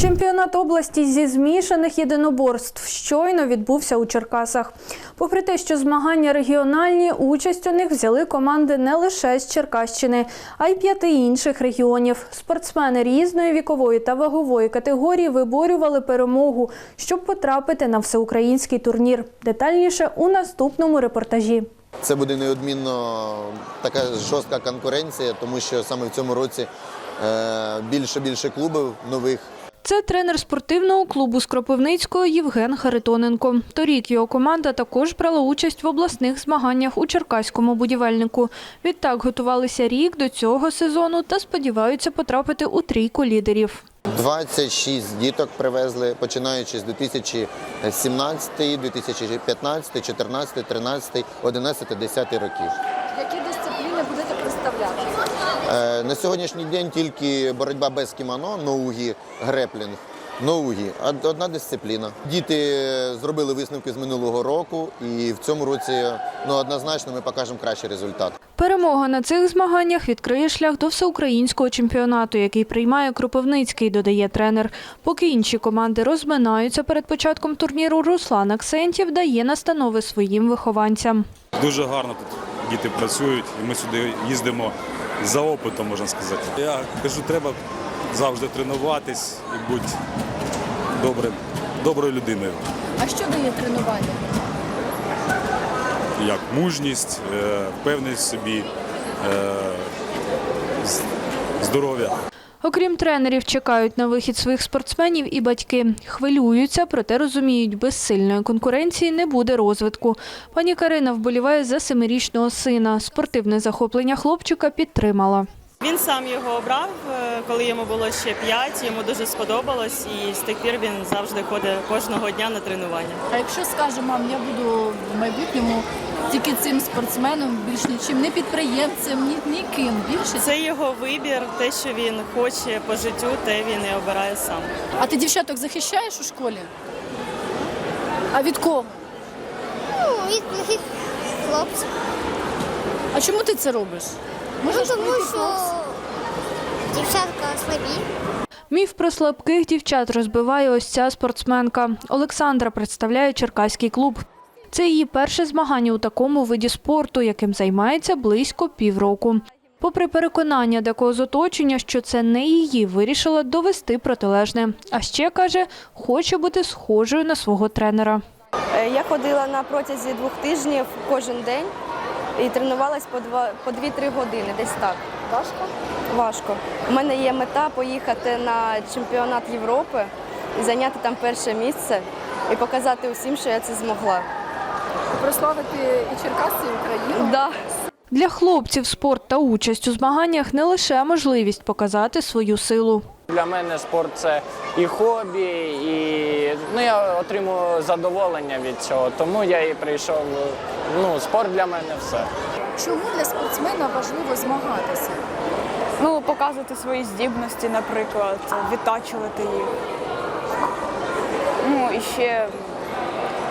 Чемпіонат області зі змішаних єдиноборств щойно відбувся у Черкасах. Попри те, що змагання регіональні, участь у них взяли команди не лише з Черкащини, а й п'яти інших регіонів. Спортсмени різної вікової та вагової категорії виборювали перемогу, щоб потрапити на всеукраїнський турнір. Детальніше у наступному репортажі. Це буде неодмінно така жорстка конкуренція, тому що саме в цьому році більше більше клубів нових. Це тренер спортивного клубу з Кропивницького Євген Харитоненко. Торік його команда також брала участь в обласних змаганнях у Черкаському будівельнику. Відтак готувалися рік до цього сезону та сподіваються потрапити у трійку лідерів. 26 діток привезли, починаючи з 2017, 2015, 14, 13, 11, 10 років. Які дисципліни будете представляти? Е, На сьогоднішній день тільки боротьба без кімоно, ноугі, греплінг. Ноугі Од- одна дисципліна. Діти зробили висновки з минулого року, і в цьому році ну однозначно ми покажемо кращий результат. Перемога на цих змаганнях відкриє шлях до всеукраїнського чемпіонату, який приймає Кропивницький, додає тренер. Поки інші команди розминаються перед початком турніру, Руслан Аксентів дає настанови своїм вихованцям. Дуже гарно тут діти працюють, і ми сюди їздимо за опитом, можна сказати. Я кажу, треба завжди тренуватись і бути добрим, доброю людиною. А що дає тренування? Як мужність, певність впевненість в собі, е, здоров'я. Окрім тренерів, чекають на вихід своїх спортсменів і батьки. Хвилюються, проте розуміють, без сильної конкуренції не буде розвитку. Пані Карина вболіває за семирічного сина. Спортивне захоплення хлопчика підтримала. Він сам його обрав, е, коли йому було ще 5, йому дуже сподобалось, і з тих пір він завжди ходить кожного дня на тренування. А якщо скаже, мам, я буду в майбутньому тільки цим спортсменом, більш нічим, не підприємцем, ні, ніким більше. Це його вибір, те, що він хоче по життю, те він і обирає сам. А ти дівчаток захищаєш у школі? А від кого? Ну, від плохих хлопців. А чому ти це робиш? Ну, тому що дівчатка слабі. Міф про слабких дівчат розбиває ось ця спортсменка. Олександра представляє Черкаський клуб. Це її перше змагання у такому виді спорту, яким займається близько півроку. Попри переконання декого з оточення, що це не її, вирішила довести протилежне. А ще каже, хоче бути схожою на свого тренера. Е, Я ходила на протязі двох тижнів кожен день і тренувалась по два по 2-3 години, десь так. Важко? Важко. У мене є мета поїхати на чемпіонат Європи зайняти там перше місце і показати усім, що я це змогла. Прославити і Черкаси, і Україну. Да. Для хлопців спорт та участь у змаганнях не лише можливість показати свою силу. Для мене спорт це і хобі, і ну, я отримую задоволення від цього. Тому я і прийшов. Ну, спорт для мене все. Чому для спортсмена важливо змагатися? Ну, показувати свої здібності, наприклад, відтачувати їх. Ну і ще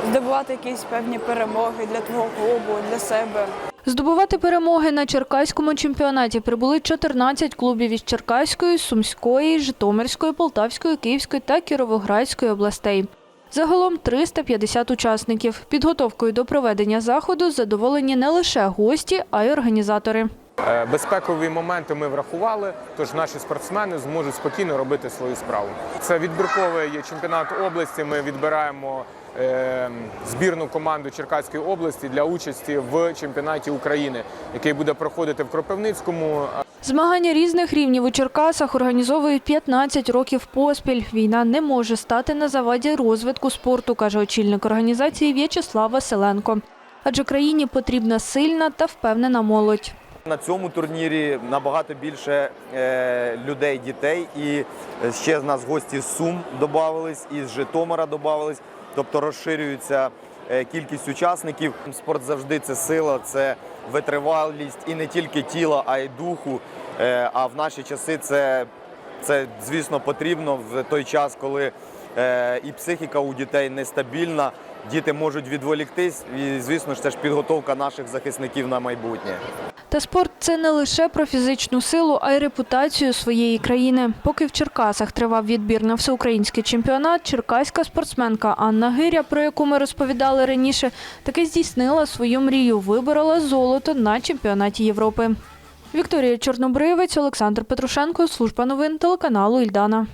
здобувати якісь певні перемоги для твого клубу, для себе. Здобувати перемоги на черкаському чемпіонаті прибули 14 клубів із Черкаської, Сумської, Житомирської, Полтавської, Київської та Кіровоградської областей. Загалом 350 учасників. Підготовкою до проведення заходу задоволені не лише гості, а й організатори. Е, Безпекові моменти ми врахували, тож наші спортсмени зможуть спокійно робити свою справу. Це відбірковий чемпіонат області. Ми відбираємо збірну команду Черкаської області для участі в чемпіонаті України, який буде проходити в Кропивницькому. Змагання різних рівнів у Черкасах організовують 15 років поспіль. Війна не може стати на заваді розвитку спорту, каже очільник організації В'ячеслав Василенко. Адже країні потрібна сильна та впевнена молодь. На цьому турнірі набагато більше е, людей, дітей, і ще з нас гості з Сум додавались, і з Житомира додавались, тобто розширюється е, кількість учасників. Спорт завжди це сила, це витривалість і не тільки тіла, а й духу. Е, а в наші часи це, це звісно потрібно в той час, коли е, і психіка у дітей нестабільна. Діти можуть відволіктись, і звісно ж це ж підготовка наших захисників на майбутнє. Та спорт Це не лише про фізичну силу, а й репутацію своєї країни. Поки в Черкасах тривав відбір на всеукраїнський чемпіонат, черкаська спортсменка Анна Гиря, про яку ми розповідали раніше, таки здійснила свою мрію, виборола золото на чемпіонаті Європи. Вікторія Чорнобривець, Олександр Петрушенко, служба новин телеканалу Ільдана.